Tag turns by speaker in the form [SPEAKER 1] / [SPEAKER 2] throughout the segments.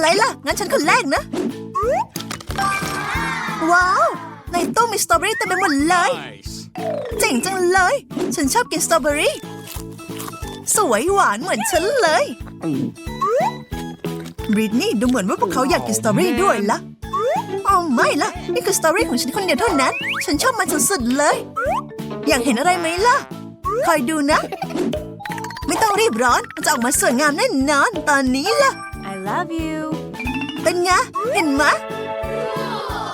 [SPEAKER 1] อะไรล่ะ งั้นฉันคนแรกนะ ว้าว ในตู้มีสตรอเบอรี่เต็มไปหมดเลย
[SPEAKER 2] Nice.
[SPEAKER 1] เจ๋งจังเลย ฉันชอบกินสตรอเบอรี่ สวยหวานเหมือนฉันเลยบริตนี่ดูเหมือนว่าพวกเขาอยากกินสตรอเบอรี่ด้วยละอ๋อไม่ละนี่คือสตรอเบอรี่ของฉันคนเดียวเท่านั้น ฉันชอบมันสุดๆเลย อยากเห็นอะไรไหมล่ะ คอยดูนะ ไม่ต้องรีบร้อน มันจะออกมาสวยงามแน่นอน ตอนนี้ล่ะ
[SPEAKER 3] I love you.
[SPEAKER 1] เป็นไง เห็นไหม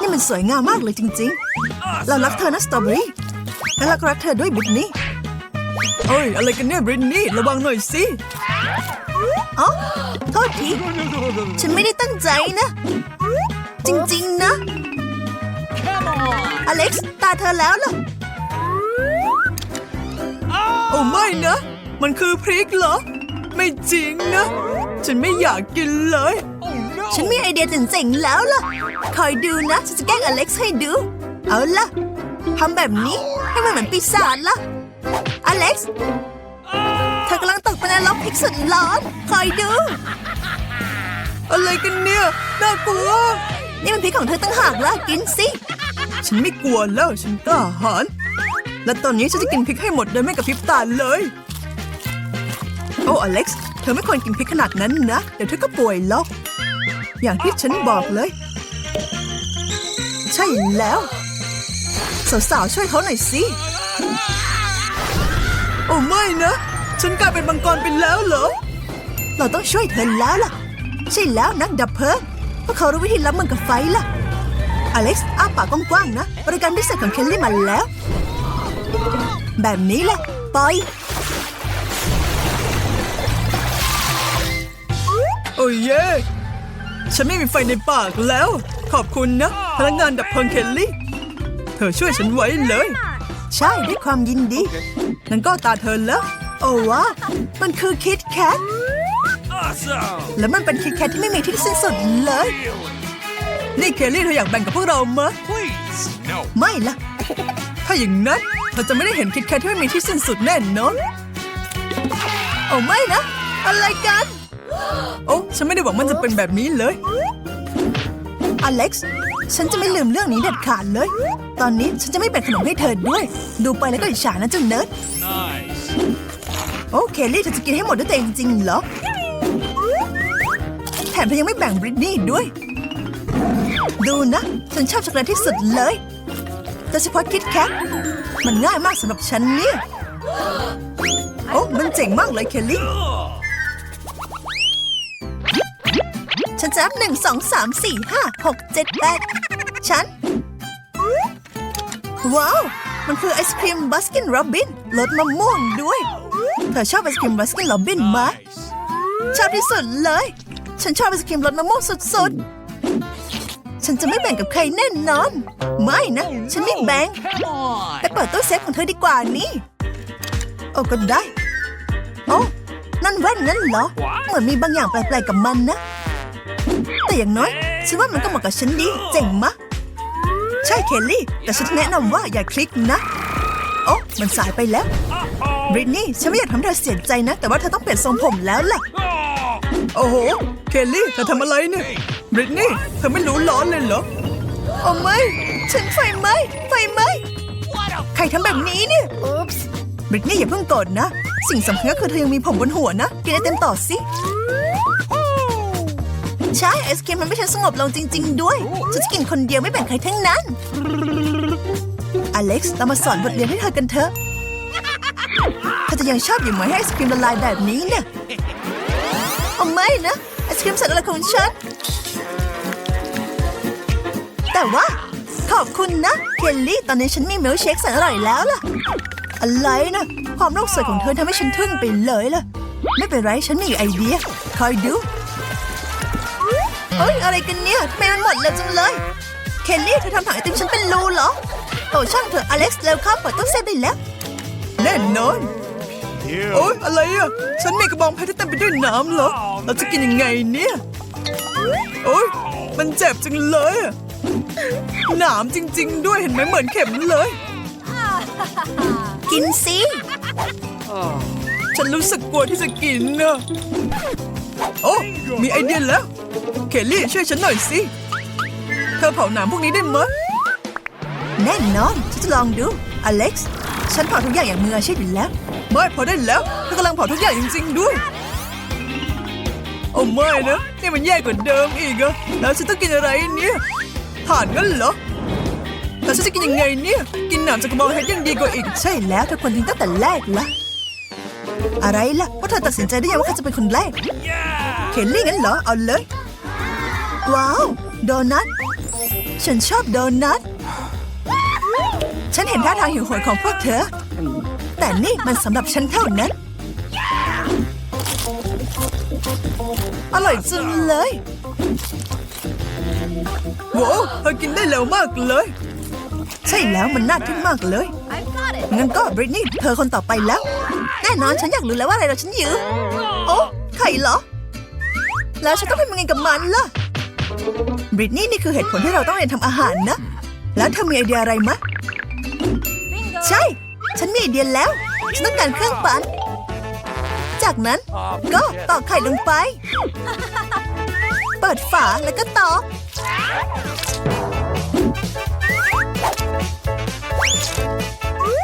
[SPEAKER 1] นี่มันสวยงามมากเลยจริง ๆ เรารักเธอนะสตรอเบอรี่และเราก็รักเธอด้วยบริตนี่เอ้ย อะไรกันเนี่ยบริตนี่ระวังหน่อยสิอ๋อโทษที ฉันไม่ได้ตั้งใจนะ จริง ๆ นะ
[SPEAKER 2] Come on.
[SPEAKER 1] อเล็กซ์ตาเธอแล้วล่ะโอ้ไม่นะ มันคือพริกเหรอ ไม่จริงนะ ฉันไม่อยากกินเลย
[SPEAKER 2] Oh no.
[SPEAKER 1] ฉันมีไอเดียเจ๋งๆแล้วล่ะ คอยดูนะ ฉันจะแกล้งอเล็กซ์ให้ดู เอาล่ะทำแบบนี้ให้มันเหมือนปีศาจล่ะ อเล็กซ์ เธอกำลังตกเป็นนรกพริกสุดร้อน คอยดู อะไรกันเนี่ย น่ากลัว นี่มันพริกของเธอตั้งหากล่ะ กินสิ ฉันไม่กลัวแล้ว ฉันกล้าหาญ และตอนนี้ฉันจะกินพริกให้หมดโดยไม่กระพริบตาเลย โอ้ อเล็กซ์เธอไม่ควรกินพริกขนาดนั้นนะ เดี๋ยวเธอก็ป่วยหรอก อย่างที่ฉันบอกเลย ใช่แล้ว สาวๆ ช่วยเขาหน่อยสิ โอ้ไม่นะ ฉันกลายเป็นมังกรไปแล้วเหรอ เราต้องช่วยเธอแล้วล่ะ ใช่แล้วนักดับเพลิงพราะเขารู้วิธีรับมือกับไฟล่ะ อเล็กซ์อ้าปากกว้างๆนะ บริการพิเศษของเคลลี่มาแล้ว แบบนี้แหละปอย เย่ฉันไม่มีไฟในปากแล้ว ขอบคุณนะ พนักงานดับเพลิงเคลลี่ เธอช่วยฉันไว้เลย ใช่ด้วยความยินดีงั้นก็ตาเธอแล้ว โอ้ว้ามันคือคิดแคท
[SPEAKER 2] Awesome.
[SPEAKER 1] และมันเป็นคิดแคทที่ไม่มีที่สิ้นสุดเลย นี่เคลลี่เธออยากแบ่งกับพวกเรามะ
[SPEAKER 2] Please. No.
[SPEAKER 1] ไม่ละถ้าอย่างนั้นเธอจะไม่ได้เห็นคิดแคทที่ไม่มีที่สิ้นสุดแน่นอน โอ้ไม่นะ อะไรกัน โอ้ฉันไม่ได้หวังมันจะเป็นแบบนี้เลย อเล็กซ์ ฉันจะไม่ลืมเรื่องนี้เด็ดขาดเลย ตอนนี้ฉันจะไม่แบ่งขนมให้เธอด้วย ดูไปแล้วก็อิจฉานะเจ้าเนิร์ดโอ้เคลลี่เธอจะกินให้หมดด้วยตัวเองจริงเหรอ แถมเธอยังไม่แบ่งบริตนี่ด้วย ดูนะ ฉันชอบช็อกโกแลตที่สุดเลยโดยเฉพาะคิดแคทมันง่ายมากสำหรับฉันเนี่ย โอ้มันเจ๋งมากเลยเคลลี่ ฉันจะนับหนึ่งสองสามสี่ห้าหกเจ็ดแปดฉัน ว้าว มันคือไอศครีมบัสกินโรบินรสมะม่วงด้วย เธอชอบไอศครีมบัสกินโรบินไหม
[SPEAKER 2] Nice.
[SPEAKER 1] ชอบที่สุดเลย ฉันชอบไอศครีมรสมะม่วงสุดๆ ฉันจะไม่แบ่งกับใครแน่นอน ไม่นะ ฉันไม่แบ่ง
[SPEAKER 2] Come on.
[SPEAKER 1] ไปเปิดตู้เซฟของเธอดีกว่านี่โอ้ก็ได้โอ้นั่นแว่นนั่นเหรอ เหมือนมีบางอย่างแปลกๆกับมันนะ แต่อย่างน้อย ฉันว่ามันก็เหมาะกับฉันดี เจ๋งมะ ใช่เคลลี่ แต่ฉันแนะนำว่าอย่าคลิกนะ โอ้มันสายไปแล้วบริตนี่ฉันไม่อยากทำเธอเสียใจนะ แต่ว่าเธอต้องเปลี่ยนทรงผมแล้วแหละโอ้โห เคลลี่เธอทำอะไรเนี่ยบริตนี่เธอไม่รู้ร้อนเลยเหรอโอ้ไม่ ฉันไฟไหมไฟไหมใครทำแบบนี้เนี่ย
[SPEAKER 3] เบ
[SPEAKER 1] ริตนี่อย่าเพิ่งโกรธนะ สิ่งสำคัญก็คือเธอยังมีผมบนหัวนะ กินไอเต็มต่อสิ ใช่ไอศครีมมันไม่ฉันสงบลงจริง ๆ ด้วยฉันจะกินคนเดียวไม่แบ่งใครทั้งนั้น อเล็กซ์เรามาสอนบทเรียนให้เธอกันเถอะเธอจะยังชอบอยู่ไหมให้ไอศครีมละลายแบบนี้เนี่ยเอาไม่นะไอศครีมสัตว์อะไรของฉัน แต่ว่า ขอบคุณนะเคลลี่ตอนนี้ฉันมีมิลค์เชคแสนอร่อยแล้วล่ะ อะไรนะความโลกสวยของเธอทำให้ฉันทึ่งไปเลยล่ะ ไม่เป็นไรฉันมีไอเดีย คอยดู เฮ้ยอะไรกันเนี่ยทำไมมันหมดเร็วจังเลย เคลลี่เธอทำถังไอติมฉันเป็นรูเหรอโอ้ช่างเถอะอเล็กซ์เร็วเข้าเปิดตู้เซฟได้แล้วแน่นอน
[SPEAKER 2] You.
[SPEAKER 1] โอ๊ยอะไรอะ ฉันมีกระบองเพชรที่เต็มไปด้วยน้ำเหรอเราจะกินยังไงเนี่ยโอ๊ยมันเจ็บจังเลยอะหนามจริง ๆ ด้วยเห็นไหมเหมือนเข็มเลย กินสิฉันรู้สึกกลัวที่จะกินนะ
[SPEAKER 4] โอ้มีไอเดียแล้ว เคลลี่ช่วยฉันหน่อยสิ เธอเผาหนามพวกนี้ได้ไหมย
[SPEAKER 1] แน่นอนฉันจะลองดู อเล็กซ์ ฉันเผาทุกอย่างอย่างมืออาชีพอยู่แล้ว
[SPEAKER 4] ไม่พอได้แล้วเธอกำลังเผาทุกอย่างจริงๆด้วย โอ้ไม่นะ นี่มันแย่กว่าเดิมอีกอะแล้วฉันต้องกินอะไรเนี่ยถ่านงั้นเหรอแล้วฉันจะกินยังไงเนี่ย กินหนามจากกระบองเพชรยังดีกว่าอีก
[SPEAKER 1] ใช่แล้วเธอควรทิ้งตั้งแต่แรกละอะไรล่ะว่าเธอตัดสินใจได้ยังว่าใครจะเป็นคนแรก เคลลี่งั้นเหรอ เอาเลย ว้าว โดนัท ฉันชอบโดนัท ฉันเห็นท่าทางหิวโหยของพวกเธอ แต่นี่มันสำหรับฉันเท่านั้น อร่อยจังเลย
[SPEAKER 4] โว้วเธอกินได้เร็วมากเลย
[SPEAKER 1] ใช่แล้วมันน่าทึ่งมากเลย งั้นก็บริตนี่เธอคนต่อไปแล้ว แน่นอนฉันอยากรู้แล้วว่าอะไรเราฉันยืมโอ้ไข่เหรอ แล้วฉันต้องทำยังไงกับมันล่ะ บริตนี่นี่คือเหตุผลที่เราต้องเรียนทำอาหารนะ แล้วเธอมีไอเดียอะไรมะ ใช่ ฉันมีไอเดียแล้ว ฉันต้องการเครื่องปั่น จากนั้นก็ตอกไข่ลงไป เปิดฝาแล้วก็ตอก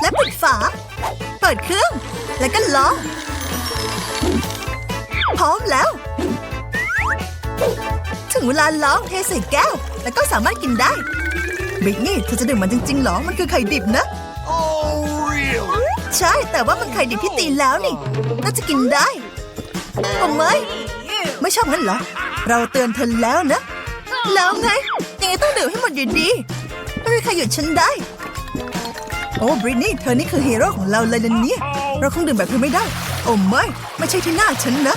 [SPEAKER 1] และปิดฝา เปิดเครื่อง แล้วก็ล้อมพร้อมแล้ว ถึงเวลาล้อมเทใส่แก้ว แล้วก็สามารถกินได้บริกนี่เธอจะดื่มมันจริงๆเหรอ มันคือไข่ดิบนะ
[SPEAKER 5] Oh, really?
[SPEAKER 1] ใช่ แต่ว่ามันไข่ดิบที่ตีแล้วนี่ น่าจะกินได้โอ้ไม่ไม่ชอบงั้นเหรอ เราเตือนเธอแล้วนะ แล้วไงยังไงต้องดื่มให้หมดอยู่ดีไม่มีใครหยุดฉันได้ โอ้บริตนี่เธอนี่คือฮีโร่ของเราเลยนะเนี่ย เราคงดื่มแบบเธอไม่ได้ โอ้ไม่ ไม่ใช่ที่หน้าฉันนะ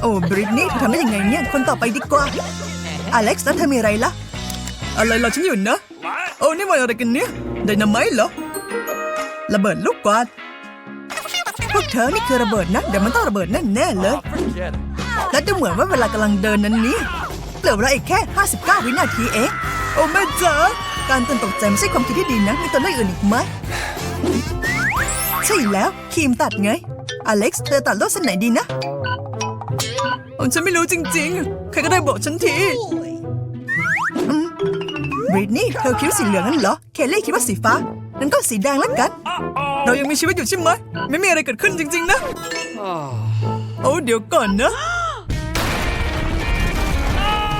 [SPEAKER 1] โอ้บริตนี่เธอทำได้ยังไงเนี่ย คนต่อไปดีกว่า อเล็กซ์แล้วเธอมีอะไรล่ะ
[SPEAKER 4] อะไรรอฉันอยู่นะ โอ้นี่มันอะไรกันเนี่ยไดนาไมต์เหรอ ระเบิดลูกกวาด
[SPEAKER 1] พวกเธอนี่คือระเบิดนะเดี๋ยวมันต้องระเบิดแน่ๆเลย และดูเหมือนว่าเวลากำลังเดินนั้นนี้เหลือเวลาอีกแค่ 59 วินาทีเอง
[SPEAKER 4] โอ้แม่จ๋า
[SPEAKER 1] การตื่นตกใจไม่ใช่ความคิดที่ดีนะมีตัวเลือกอื่นอีกไหมใช่แล้วครีมตัดไง อเล็กซ์เธอตัดลวดเส้นไหนดีนะ
[SPEAKER 4] โอ้ฉันไม่รู้จริง ๆ ใครก็ได้บอกฉันที
[SPEAKER 1] บริตนี่เธอคิดว่าสีเหลืองนั่นเหรอ เคลลี่คิดว่าสีฟ้างั้นก็สีแดงแล้วกัน
[SPEAKER 4] เรายังมีชีวิตอยู่ใช่ไหม ไม่มีอะไรเกิดขึ้นจริง ๆ นะโอ้เดี๋ยวก่อนนะ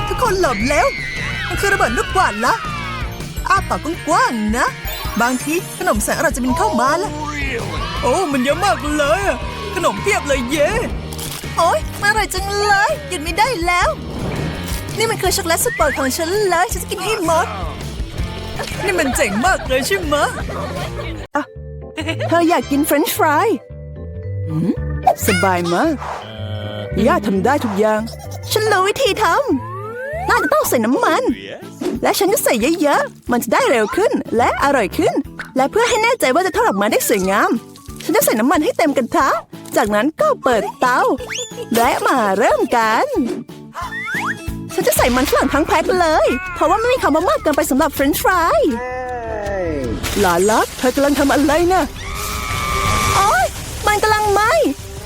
[SPEAKER 1] ทุกคนหลบแล้ว มันคือระเบิดลูกกวาดละอ้าปากกว้างๆนะ บางทีขนมแสงอร่อยจะบินเข้ามาละ
[SPEAKER 5] Really?
[SPEAKER 4] โอ้ มันเยอะมากเลยอะขนมเพียบเลยเย้
[SPEAKER 1] โอ๊ยมันอร่อยจังเลย หยุดไม่ได้แล้ว นี่มันคือช็อกโกแลตสุดโปรดของฉันเลยฉันจะกินให้หมด
[SPEAKER 4] นี่มันเจ๋งมากเลยใช่ไหม
[SPEAKER 3] เธออยากกินเฟรนช์ฟรายหืมสบายมากย่าทำได้ทุกอย่าง
[SPEAKER 1] ฉันรู้วิธีทำน่าจะต้องใส่น้ำมัน
[SPEAKER 5] Yes?
[SPEAKER 3] และฉันก็ใส่เยอะๆ มันจะได้เร็วขึ้นและอร่อยขึ้น และเพื่อให้แน่ใจว่าจะทอดออกมาได้สวยงาม ฉันจะใส่น้ำมันให้เต็มกระทะ จากนั้นก็เปิดเตา และมาเริ่มกัน ฉันจะใส่มันฝรั่งทั้งแพ็คเลย เพราะว่าไม่มีคำว่ามากเกินไปสำหรับเฟรนช์ฟรายหลานลักเธอกำลังทำอะไรนะโอ๊ยมันกำลังไหม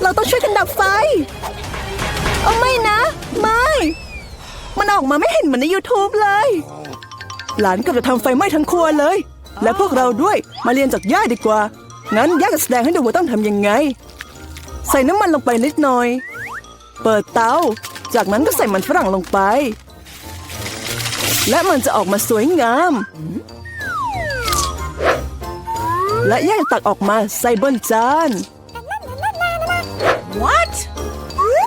[SPEAKER 3] เราต้องช่วยกันดับไฟโอ้ไม่นะ ไม่ มันออกมาไม่เห็นเหมือนใน YouTube เลย หลานกำลังจะทำไฟไหม้ทั้งครัวเลย และพวกเราด้วยมาเรียนจากย่าดีกว่า งั้นย่าจะแสดงให้ดูว่าต้องทำยังไง ใส่น้ำมันลงไปนิดหน่อย เปิดเตา จากนั้นก็ใส่มันฝรั่งลงไป และมันจะออกมาสวยงาม และย่าจะตักออกมาใส่บนจาน
[SPEAKER 1] What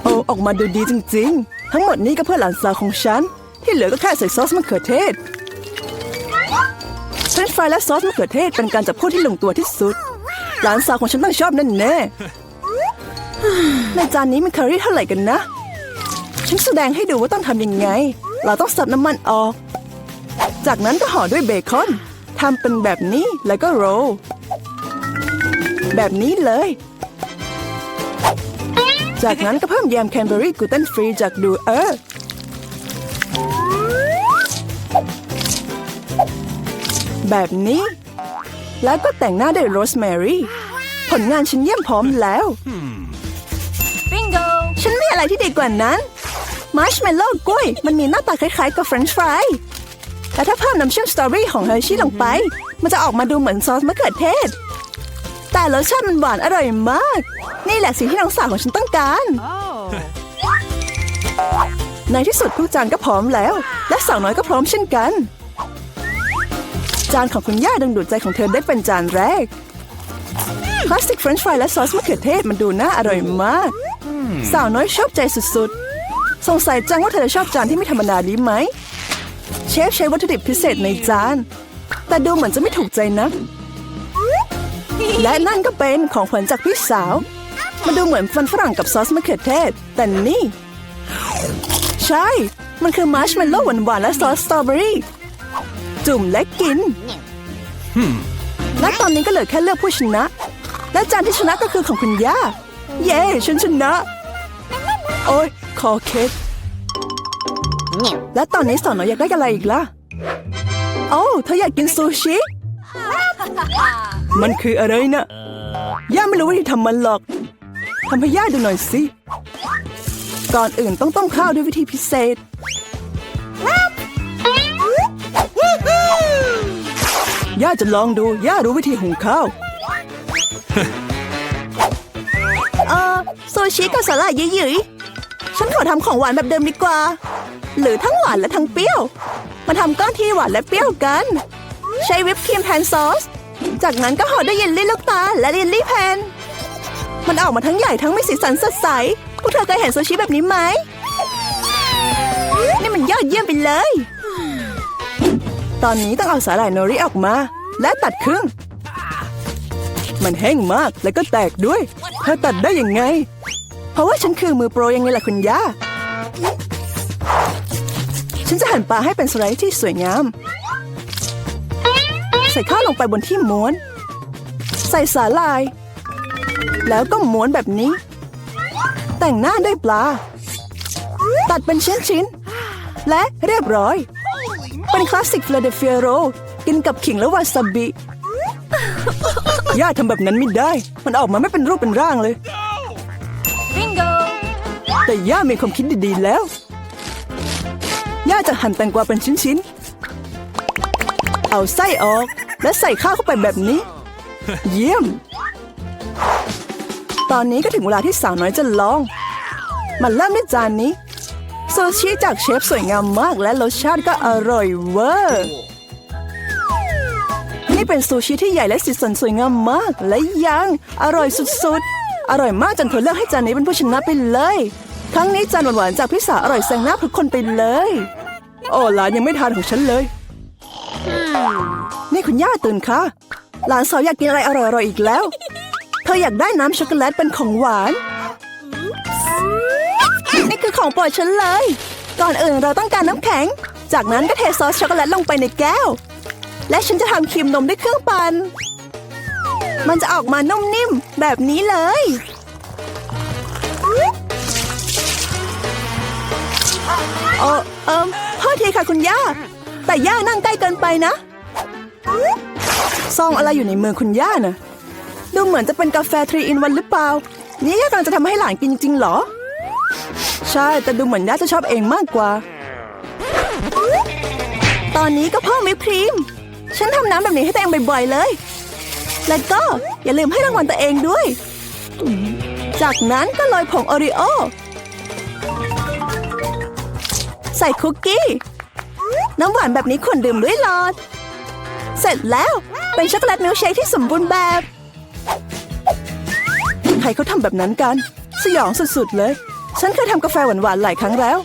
[SPEAKER 3] โอ้ออกมาดูดีจริง ๆ ทั้งหมดนี้ก็เพื่อหลานสาวของฉัน ที่เหลือก็แค่ใส่ซอสมะเขือเทศเฟรนฟรายและซอสมะเขือเทศเป็นการจับคู่ที่ลงตัวที่สุด หลานสาวของฉันต้องชอบแน่แน่ในจานนี้มีแคลอรี่เท่าไหร่กันนะ ฉันแสดงให้ดูว่าต้องทำยังไง เราต้องสับน้ำมันออก จากนั้นก็ห่อด้วยเบคอนทำเป็นแบบนี้แล้วก็โรลแบบนี้เลย จากนั้นก็เพิ่มแยมแคนเบอรี่กลูเตนฟรีจากดูเออร์แบบนี้ แล้วก็แต่งหน้าด้วยโรสแมรี่ ผลงานฉันเยี่ยมพร้อมแล้ว
[SPEAKER 1] ฉันมีอะไรอะไรที่ดีกว่านั้นมาร์ชเมลโล่กล้วย มันมีหน้าตาคล้ายๆกับเฟรนช์ฟรายแต่ถ้าเพิ่มน้ำเชื่อมสตรอเบอรี่ของเฮอร์ชี่ลงไป มันจะออกมาดูเหมือนซอสมะเขือเทศ แต่รสชาติมันหวานอร่อยมาก นี่แหละสิ่งที่น้องสาวของฉันต้องการ ในที่สุดทุกจานก็พร้อมแล้ว และสาวน้อยก็พร้อมเช่นกัน จานของคุณย่าดึงดูดใจของเธอได้เป็นจานแรกพลาสติกเฟรนช์ฟรายและซอสมะเขือเทศมันดูน่าอร่อยมาก สาวน้อยชอบใจสุดๆ สงสัยจังว่าเธอจะชอบจานที่ไม่ธรรมดาดีไหม เชฟใช้วัตถุดิบพิเศษในจาน แต่ดูเหมือนจะไม่ถูกใจนะและนั่นก็เป็นของขวัญจากพี่สาว มันดูเหมือนฟันฝรั่งกับซอสมะเขือเทศ แต่นี่ ใช่ มันคือมาร์ชเมลโล่หวานๆและซอสสตรอเบอรี่ จุ่มและกิน และตอนนี้ก็เหลือแค่เลือกผู้ชนะ และจานที่ชนะก็คือของคุณย่า เย้ฉันชนะ โอ้ยคอเคกและตอนนี้สาวน้อยอยากได้อะไรอีกล่ะ โอ้เธออยากกินซูชิ มันคืออะไรนะย่าไม่รู้วิธีทำมันหรอกทำให้ย่าดูหน่อยสิ ก่อนอื่นต้องต้มข้าวด้วยวิธีพิเศษ ย่าจะลองดู ย่ารู้วิธีหุงข้าว เออซูชิกับสาหร่ายยืยๆฉันขอทำของหวานแบบเดิมดีกว่า หรือทั้งหวานและทั้งเปรี้ยว มาทำก้อนที่หวานและเปรี้ยวกัน ใช้วิปครีมแพนซอส จากนั้นก็ห่อด้วยเยลลี่ลูกตาและเยลลี่แพนมันออกมาทั้งใหญ่ทั้งมีสีสันสดใส พวกเธอเคยเห็นซูชิแบบนี้ไหม นี่มันยอดเยี่ยมไปเลย ตอนนี้ต้องเอาสาหร่ายโนริออกมา และตัดครึ่ง มันแห้งมากแล้วก็แตกด้วย เธอตัดได้ยังไง เพราะว่าฉันคือมือโปรยังไงล่ะคุณย่า ฉันจะหั่นปลาให้เป็นสไลด์ที่สวยงาม ใส่ข้าวลงไปบนที่ม้วน ใส่สาลาย แล้วก็ม้วนแบบนี้ แต่งหน้าด้วยปลา ตัดเป็นชิ้นๆและเรียบร้อย เป็นคลาสสิกฟิลาเดลเฟียโร กินกับขิงและวาซาบิ ย่าทำแบบนั้นไม่ได้ มันออกมาไม่เป็นรูปเป็นร่างเลย
[SPEAKER 3] Bingo!
[SPEAKER 1] แต่ย่ามีความคิดดีๆแล้ว ย่าจะหั่นแตงกวาเป็นชิ้นๆ เอาไส้ออก และใส่ข้าวเข้าไปแบบนี้ เยี่ยม ตอนนี้ก็ถึงเวลาที่สาวน้อยจะลอง มันเริ่มด้วยจานนี้ ซูชิจากเชฟสวยงามมากและรสชาติก็อร่อยเวอร์นี่เป็นซูชิที่ใหญ่และสีสันสวยงามมากและยังอร่อยสุดๆ อร่อยมากจนเธอเลือกให้จานนี้เป็นผู้ชนะไปเลย ครั้งนี้จานหวานๆจากพี่สาวอร่อยแซงหน้าทุกคนไปเลย โอ้หลานยังไม่ทานของฉันเลย นี่คุณย่าตื่นค่ะหลานสาวอยากกินอะไรอร่อยๆอีกแล้ว เธออยากได้น้ำช็อกโกแลตเป็นของหวาน คือของโปรดฉันเลย ก่อนอื่นเราต้องการน้ำแข็ง จากนั้นก็เทซอสช็อกโกแลตลงไปในแก้ว และฉันจะทำครีมนมด้วยเครื่องปั่น มันจะออกมานุ่มนิ่มแบบนี้เลยเออเอิมโทษทีค่ะคุณย่า แต่ย่านั่งใกล้เกินไปนะ ซองอะไรอยู่ในมือคุณย่านะดูเหมือนจะเป็นกาแฟทรีอินวันหรือเปล่า นี่ย่ากำลังจะทำให้หลานกินจริงๆเหรอ ใช่ แต่ดูเหมือนย่าจะชอบเองมากกว่า ตอนนี้ก็เพิ่มวิปครีม ฉันทำน้ำแบบนี้ให้ตัวเองบ่อยๆเลย แล้วก็อย่าลืมให้รางวัลตัวเองด้วย จากนั้นก็โรยผงโอริโอ ใส่คุกกี้ น้ำหวานแบบนี้ควรดื่มด้วยหลอด เสร็จแล้วเป็นช็อกโกแลตมิลค์เชคที่สมบูรณ์แบบ ใครเขาทำแบบนั้นกัน สยองสุดๆเลย ฉันเคยทำกาแฟหวานๆหลายครั้งแล้ว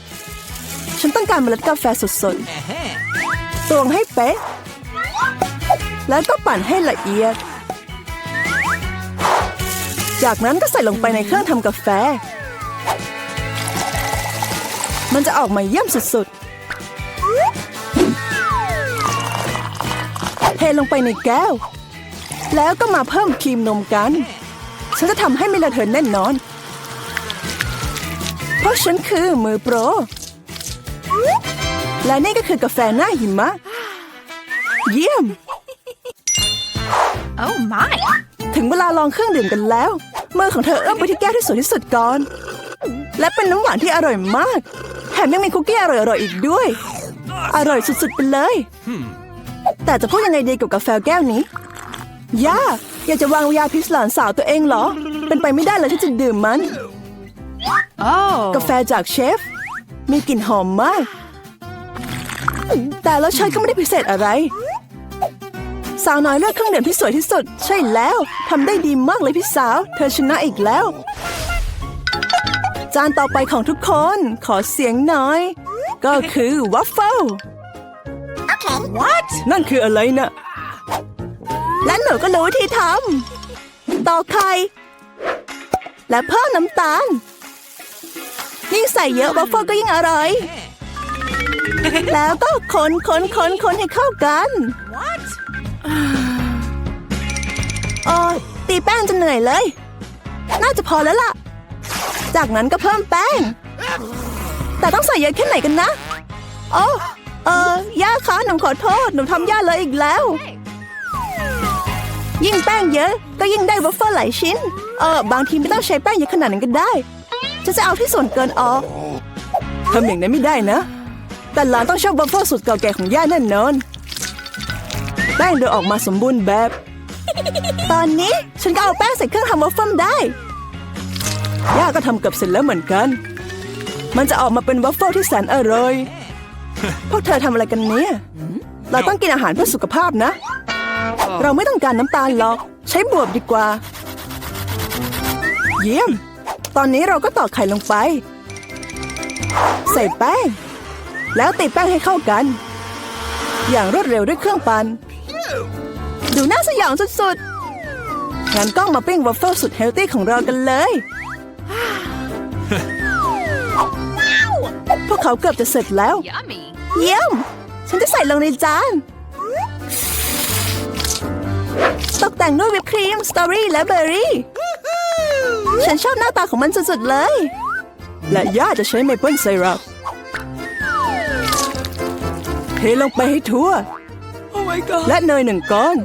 [SPEAKER 1] ฉันต้องการเมล็ดกาแฟสดๆตวงให้เป๊ะ แล้วก็ปั่นให้ละเอียด จากนั้นก็ใส่ลงไปในเครื่องทำกาแฟ มันจะออกมาเยี่ยมสุดๆ เทลงไปในแก้ว แล้วก็มาเพิ่มครีมนมกัน ฉันจะทำให้ไม่ระเทินแน่นอน เพราะฉันคือมือโปร และนี่ก็คือกาแฟหน้าหิมะ เยี่ยม
[SPEAKER 3] Oh my!
[SPEAKER 1] ถึงเวลาลองเครื่องดื่มกันแล้ว มือของเธอเอื้อมไปที่แก้วที่สวยที่สุดก่อน และเป็นน้ำหวานที่อร่อยมาก แถมยังมีคุกกี้อร่อยๆอีกด้วย อร่อยสุดๆไปเลย แต่จะพูดยังไงดีกับกาแฟแก้วนี้ ย่า อยากจะวางยาพิษหลานสาวตัวเองเหรอ เป็นไปไม่ได้เลยที่จะดื่มมัน
[SPEAKER 3] Oh.
[SPEAKER 1] กาแฟจากเชฟ มีกลิ่นหอมมาก แต่รสชาติก็ไม่ได้พิเศษอะไร สาวน้อยเลือกเครื่องดื่มที่สวยที่สุด ใช่แล้วทำได้ดีมากเลยพี่สาว เธอชนะอีกแล้ว จานต่อไปของทุกคนขอเสียงหน่อย ก็คือวัฟเฟิล
[SPEAKER 3] What?
[SPEAKER 1] นั่นคืออะไรนะและหนูก็รู้วิธีทำต่อกไข่และเพิ่มน้ำตาล ยิ่งใส่เยอะวัฟเฟิลก็ยิ่งอร่อย แล้วก็คนคนคนคนให้เข้ากัน
[SPEAKER 3] What?
[SPEAKER 1] โอ้ยตีแป้งจนเหนื่อยเลย น่าจะพอแล้วล่ะ จากนั้นก็เพิ่มแป้ง แต่ต้องใส่เยอะแค่ไหนกันนะ โอ้เออย่าคะหนูขอโทษ หนูทำย่าเลยอีกแล้ว ยิ่งแป้งเยอะ ก็ยิ่งได้วัฟเฟิลหลายชิ้น เออบางทีไม่ต้องใช้แป้งเยอะขนาดนั้นก็ได้ จะจะเอาที่ส่วนเกินออกทำอย่างนั้นไม่ได้นะ แต่หลานต้องชอบวัฟเฟิลสุดเก่าแก่ของย่าแน่นอนแป้งเดินออกมาสมบูรณ์แบบ ตอนนี้ฉันก็เอาแป้งใส่เครื่องทำวัฟเฟิลได้ ย่าก็ทำเกับเสร็จแล้วเหมือนกัน มันจะออกมาเป็นวัฟเฟิลที่แสนอร่อย พวกเธอทำอะไรกันเนี่ย เราต้องกินอาหารเพื่อสุขภาพนะ เราไม่ต้องการน้ำตาลหรอก ใช้บวบดีกว่า เยี่ยม ตอนนี้เราก็ตอกไข่ลงไป ใส่แป้ง แล้วตีแป้งให้เข้ากัน อย่างรวดเร็วด้วยเครื่องปั่นดูน่าสยองสุดๆ งั้นก็มาปิ้งวัฟเฟิลสุดเฮลตี้ของเรากันเลย พวกเขาเกือบจะเสร็จแล้ว
[SPEAKER 3] Yummy.
[SPEAKER 1] เยี่ยม ฉันจะใส่ลงในจาน ตกแต่งด้วยวิปครีม สตรอเบอรี่และเบอร์รี่ ฉันชอบหน้าตาของมันสุดๆเลย และย่าจะใช้เมเปิลไซรัปเทลงไปให้ทั่ว
[SPEAKER 6] Oh my god
[SPEAKER 1] และเนยหนึ่งก้อน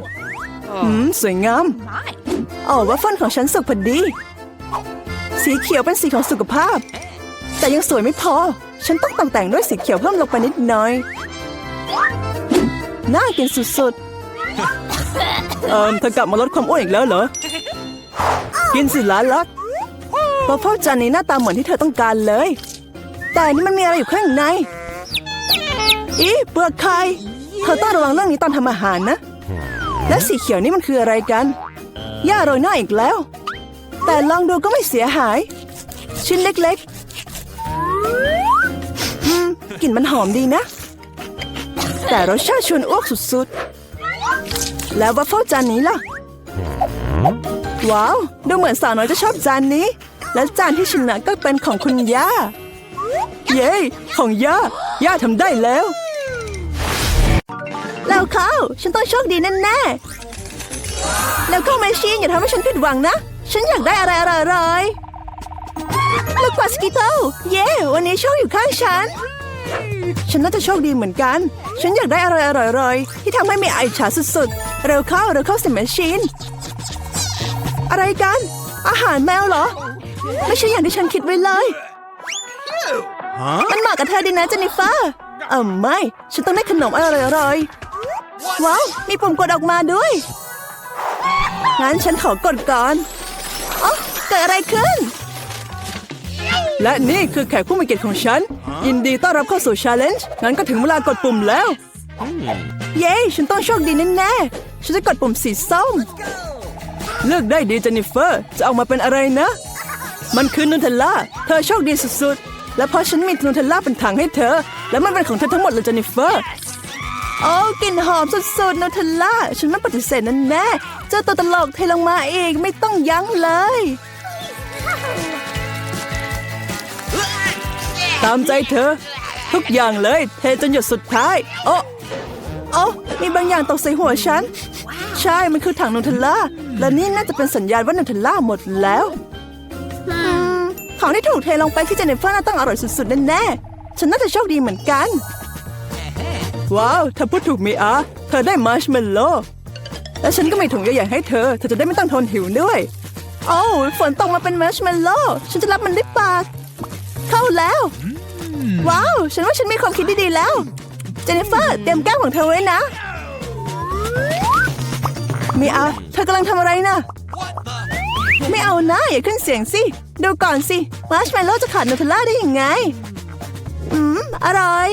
[SPEAKER 1] หืมสวยงาม
[SPEAKER 3] My.
[SPEAKER 1] อ๋อวัฟเฟิลของฉันสุกพอดี สีเขียวเป็นสีของสุขภาพ แต่ยังสวยไม่พอ ฉันต้องตกแต่งด้วยสีเขียวเพิ่มลงไปนิดหน่อย น่ากินสุดๆ เอิมเธอกลับมาลดความอ้วนอีกแล้วเหรอ กินสิหล้านลัก วัฟเฟิลจานนี้หน้าตาเหมือนที่เธอต้องการเลย แต่นี่มันมีอะไรอยู่ข้างใน อีเปลือกไข่เธอต้องระวังเรื่องนี้ตอนทำอาหารนะ และสีเขียวนี่มันคืออะไรกันย่าโรยหน้าอีกแล้ว แต่ลองดูก็ไม่เสียหาย ชิ้นเล็กๆกลิ่นมันหอมดีนะ แต่รสชาติชวนอ้วกสุดๆ แล้ววัฟเฟิลจานนี้ล่ะ ว้าว ดูเหมือนสาวน้อยจะชอบจานนี้ และจานที่ชนะก็เป็นของคุณย่า เย้ ของย่า ย่าทำได้แล้ว แล้วเข้าฉันต้องโชคดีแน่ๆแล้วเข้าแมชชีนอย่าทำให้ฉันผิดหวังนะ ฉันอยากได้อะไรอร่อยๆลูกปัดสกิโตเย้ วันนี้โชคอยู่ข้างฉัน ฉันน่าจะโชคดีเหมือนกัน ฉันอยากได้อะไรอร่อยๆ ที่ทำให้มีไอฉาสุดๆ เร็วเข้าเร็วเข้าสิแมชชีน อะไรกัน อาหารแมวเหรอ ไม่ใช่อย่างที่ฉันคิดไว้เลย มันเหมาะกับเธอดีนะเจนนิเฟอร์เออไม่ ฉันต้องได้ขนมอร่อยๆ ว้าว มีปุ่มกดออกมาด้วย งั้นฉันขอกดก่อนอ๋อเกิดอะไรขึ้น และนี่คือแขกผู้มีเกียรติของฉัน ยินดีต้อนรับเข้าสู่ชาเลนจ์งั้นก็ถึงเวลากดปุ่มแล้ว เย้ ฉันต้องโชคดีแน่ๆ ฉันจะกดปุ่มสีส้ม เลือกได้ดีเจนนิเฟอร์ จะออกมาเป็นอะไรนะ มันคือนูเทลล่า เธอโชคดีสุดๆ และเพราะฉันมีนูเทลล่าเป็นถังให้เธอ และมันเป็นของเธอทั้งหมดเลยเจนนิเฟอร์ โอ้กลิ่นหอมสุดๆนูเทลล่า ฉันไม่ปฏิเสธนั่นแน่ เจ้าตัวตลกเทลงมาเอีกไม่ต้องยั้งเลย ตามใจเธอ ทุกอย่างเลย เทจนหยดสุดท้าย โอ้โอ้มีบางอย่างตกใส่หัวฉัน ใช่ มันคือถังนูเทลล่า และนี่น่าจะเป็นสัญญาณว่านูเทลล่าหมดแล้ว ของที่ถูกเทลงไปที่เจเนฟเฟอร์น่าต้องอร่อยสุดๆแน่ๆฉันน่าจะโชคดีเหมือนกัน ว้าวเธอพูดถูกมีอาเธอได้มาร์ชเมลโล่และฉันก็มีถุงใหญ่ๆให้เธอ เธอจะได้ไม่ต้องทนหิวด้วยโอ้ฝนตกมาเป็นมาร์ชเมลโล่ฉันจะรับมันด้วยปาก เข้าแล้ว ว้าว ฉันว่าฉันมีความคิดดีๆแล้วเจนนิเฟอร์เตรียมแก้มของเธอไว้นะมีอาเธอกำลังทำอะไรนะ ไม่เอานะอย่าขึ้นเสียงสิ ดูก่อนสิมาร์ชเมลโล่จะขาดนูเทลล่าได้ยังไง อืม อร่อย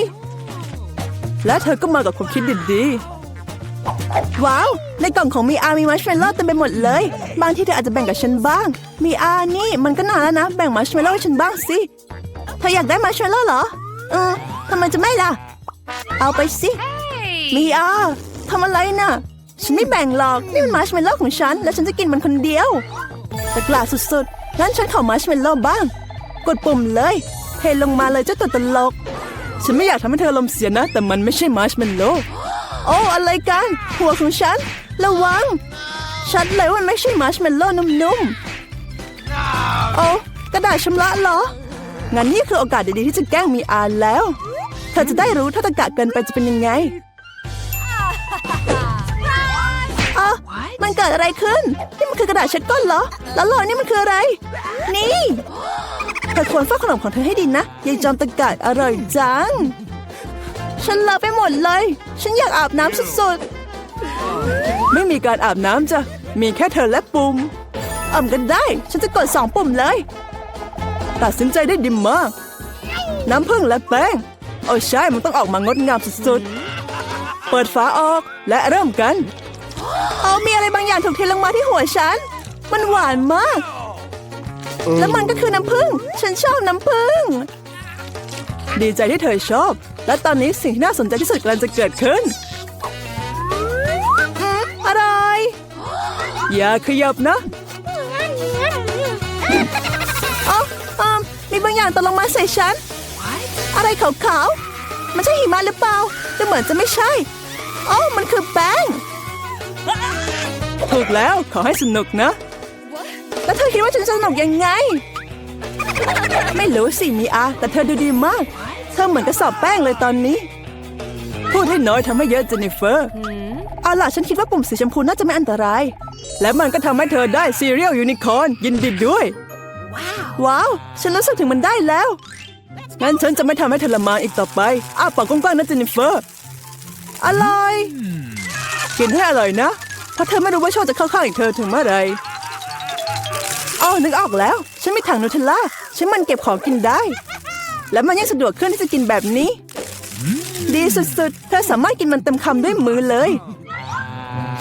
[SPEAKER 1] และเธอก็มากับความคิดดีๆ ว้าว ในกล่องของมีอามีมัชเมลโล่เต็มไปหมดเลย บางทีเธออาจจะแบ่งกับฉันบ้าง มีอานี่มันก็นานแล้วนะ แบ่งมัชเมลโล่ให้ฉันบ้างสิ เธออยากได้มัชเมลโล่เหรอ เออทำไมจะไม่ล่ะ เอาไปสิ มีอาทำอะไรน่ะฉันไม่แบ่งหรอก นี่มันมัชเมลโล่ของฉัน แล้วฉันจะกินมันคนเดียว แต่กล้าสุดๆ งั้นฉันขอมัชเมลโล่บ้าง กดปุ่มเลย เทลงมาเลยเจ้าตัวตลก ฉันไม่อยากทำให้เธอลมเสียนะ แต่มันไม่ใช่มัชเมลโล่โอ้อะไรกัน หัวของฉัน ระวัง ชัดเลยว่ามันไม่ใช่มัชเมลโล่นุ่มๆ โอ้กระดาษชำระเหรอ งั้นนี่คือโอกาสดีๆที่จะแกล้งมีอานแล้ว เธอจะได้รู้ถ้าตะกะเกินไปจะเป็นยังไง มันเกิดอะไรขึ้น นี่มันคือกระดาษเช็ดก้นเหรอ แล้วรอยนี่มันคืออะไร นี่เธอควรเฝ้าขนมของเธอให้ดีนะยายจอมตะกะอร่อยจัง ฉันเลอะไปหมดเลย ฉันอยากอาบน้ำสุดๆ ไม่มีการอาบน้ำจ้ะ มีแค่เธอและปุ่มอ่ำกันได้ ฉันจะกดสองปุ่มเลย ตัดสินใจได้ดีมาก น้ำผึ้งและแป้ง โอ้ใช่ มันต้องออกมางดงามสุดๆ เปิดฝาออกและเริ่มกัน เอามีอะไรบางอย่างถูกเทลงมาที่หัวฉัน มันหวานมาก แล้วมันก็คือน้ำผึ้ง ฉันชอบน้ำผึ้ง ดีใจที่เธอชอบ และตอนนี้สิ่งที่น่าสนใจที่สุดกำลังจะเกิดขึ้นอืมอร่อยอย่าขยับนะเอ๋ออมมีบางอย่างตกลงมาใส่ฉัน อะไรขาวๆ มันใช่หิมะหรือเปล่า แต่เหมือนจะไม่ใช่ โอ้มันคือแป้ง ถูกแล้วขอให้สนุกนะ แล้วเธอคิดว่าฉันจะสนุกยังไง ไม่รู้สิมีอา แต่เธอดูดีมาก เธอเหมือนกระสอบแป้งเลยตอนนี้ พูดให้น้อยทำให้เยอะเจนนิเฟอร์เอาล่ะฉันคิดว่าปุ่มสีชมพูน่าจะไม่อันตราย และมันก็ทำให้เธอได้ซีเรียลยูนิคอร์นยินดีด้วย ว้าว ฉันรู้สึกถึงมันได้แล้วงั้นฉันจะไม่ทำให้เธอละมานอีกต่อไป อ้าปากกว้างๆนะเจนนิเฟอร์อร่อยกินให้อร่อยนะ เพราะเธอไม่รู้ว่าโชคจะเข้าข้างอีกเธอถึงเมื่อไรอ๋อนึกออกแล้ว ฉันมีถังนูเทลล่า ฉันมันเก็บของกินได้ และมันยังสะดวกขึ้นที่จะกินแบบนี้ ดีสุดๆ เธอสามารถกินมันเต็มคำด้วยมือเลย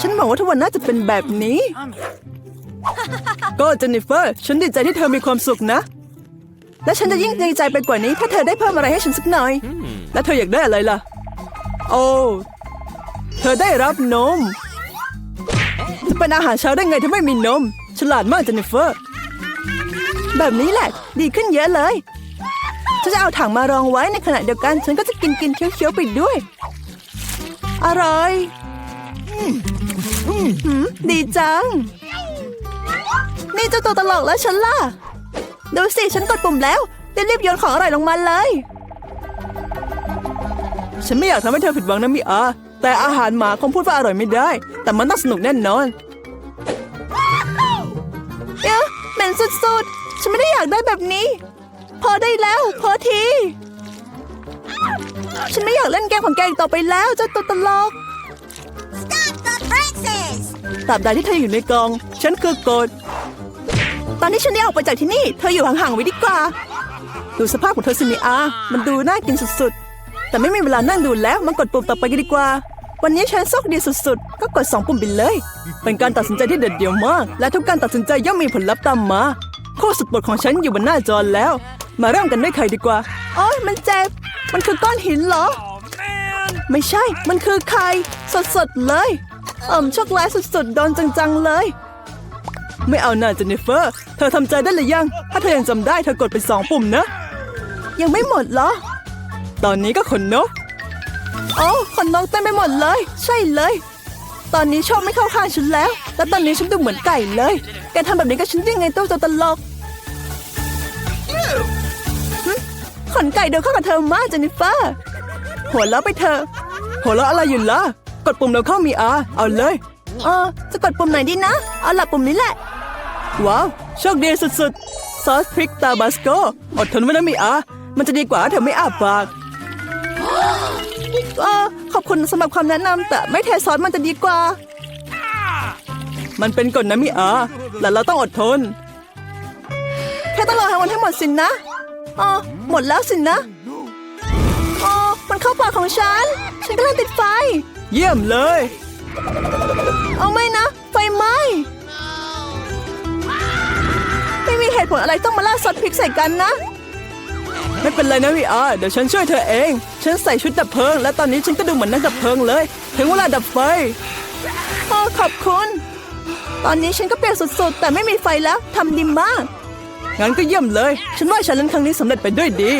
[SPEAKER 1] ฉันหวังว่าทุกวันน่าจะเป็นแบบนี้ ก็เจนนิเฟอร์ ฉันดีใจที่เธอมีความสุขนะ และฉันจะยิ่งดีใจไปกว่านี้ ถ้าเธอได้เพิ่มอะไรให้ฉันสักหน่อย และเธออยากได้อะไรล่ะ โอ้ เธอได้รับนม จะเป็นอาหารเช้าได้ไงถ้าไม่มีนม ฉลาดมากเจนนิเฟอร์ แบบนี้แหละ ดีขึ้นเยอะเลยฉันจะเอาถังมารองไว้ในขณะเดียวกันฉันก็จะกินกินเคี้ยวๆไปด้วย อร่อยดีจัง นี่เจ้าตัวตลกแล้วฉันล่ะ ดูสิฉันกดปุ่มแล้วเรีบโยนของอร่อยลงมาเลย ฉันไม่อยากทำให้เธอผิดหวังนะมิอาแต่อาหารหมาคงพูดว่าอร่อยไม่ได้ แต่มันต้องสนุกแน่นอน เหม็นสุดๆ ฉันไม่ได้อยากได้แบบนี้ พอได้แล้ว พอที ฉันไม่อยากเล่นเกมของแกอีกต่อไปแล้วเจ้าตัวตลก
[SPEAKER 3] Stop the presses!
[SPEAKER 1] ตราบใดที่เธออยู่ในกอง ฉันคือกฎตอนที่ฉันได้ออกไปจากที่นี่ เธออยู่ห่างๆไว้ดีกว่า ดูสภาพของเธอสิมิอา มันดูน่ากินสุดๆ แต่ไม่มีเวลานั่งดูแล้วมากดปุ่มต่อไปกันดีกว่า วันนี้ฉันโชคดีสุดๆ ก็กดสองปุ่มไปเลย เป็นการตัดสินใจที่เด็ดเดี่ยวมาก และทุกการตัดสินใจย่อมมีผลลัพธ์ตามมา โค้สุดบทของฉันอยู่บนหน้าจอแล้ว มาเริ่มกันด้วยใครดีกว่า โอ้ยมันเจ็บ มันคือก้อนหินเหรอ ไม่ใช่ มันคือไข่สดๆเลยเอ่มช็อกโกแลตสุดๆ โดนจังๆเลย ไม่เอาหน่าเจนนิเฟอร์ เธอทำใจได้หรือยัง ถ้าเธอยังจำได้เธอกดไปสองปุ่มนะ ยังไม่หมดเหรอ ตอนนี้ก็ขนนก โอ้ขนนกเต็มไปหมดเลย ใช่เลย ตอนนี้ชอบไม่เข้าข้างฉันแล้ว และตอนนี้ฉันดูเหมือนไก่เลย แกทำแบบนี้กับฉันได้ไงตัวตลกขนไก่เดินเข้ากับเธอมากเจนนิเฟอร์หัวเราะไปเถอะหัวเราะอะไรอยู่ล่ะกดปุ่มเราเข้ามีอาเอาเลยเออจะกดปุ่มไหนดีนะ เอาหลับปุ่มนี้แหละ ว้าวโชคดีสุดๆซอสพริกตาบาสโกอดทนไว้นะมีอามันจะดีกว่าถ้าเธอไม่อาปาก เออขอบคุณสำหรับความแนะนำแต่ไม่เทซอสมันจะดีกว่า มันเป็นกฎนะมิอาและเราต้องอดทน แค่ต้องรอให้มันให้หมดสินนะอ๋อหมดแล้วสินนะอ๋อมันเข้าปากของฉัน ฉันกำลังติดไฟ เยี่ยมเลย เอาไม่นะ ไฟไหม้ไม่มีเหตุผลอะไรต้องมาล่าซอสพริกใส่กันนะ ไม่เป็นไรนะวีอาเดี๋ยวฉันช่วยเธอเอง ฉันใส่ชุดดับเพลิง และตอนนี้ฉันก็ดูเหมือนนักดับเพลิงเลย ถึงเวลาดับไฟโอ้ขอบคุณ ตอนนี้ฉันก็เปียกสุดๆ แต่ไม่มีไฟแล้วทำดีมาก งั้นก็เยี่ยมเลย ฉันว่าฉันเล่นครั้งนี้สำเร็จไปด้วยดี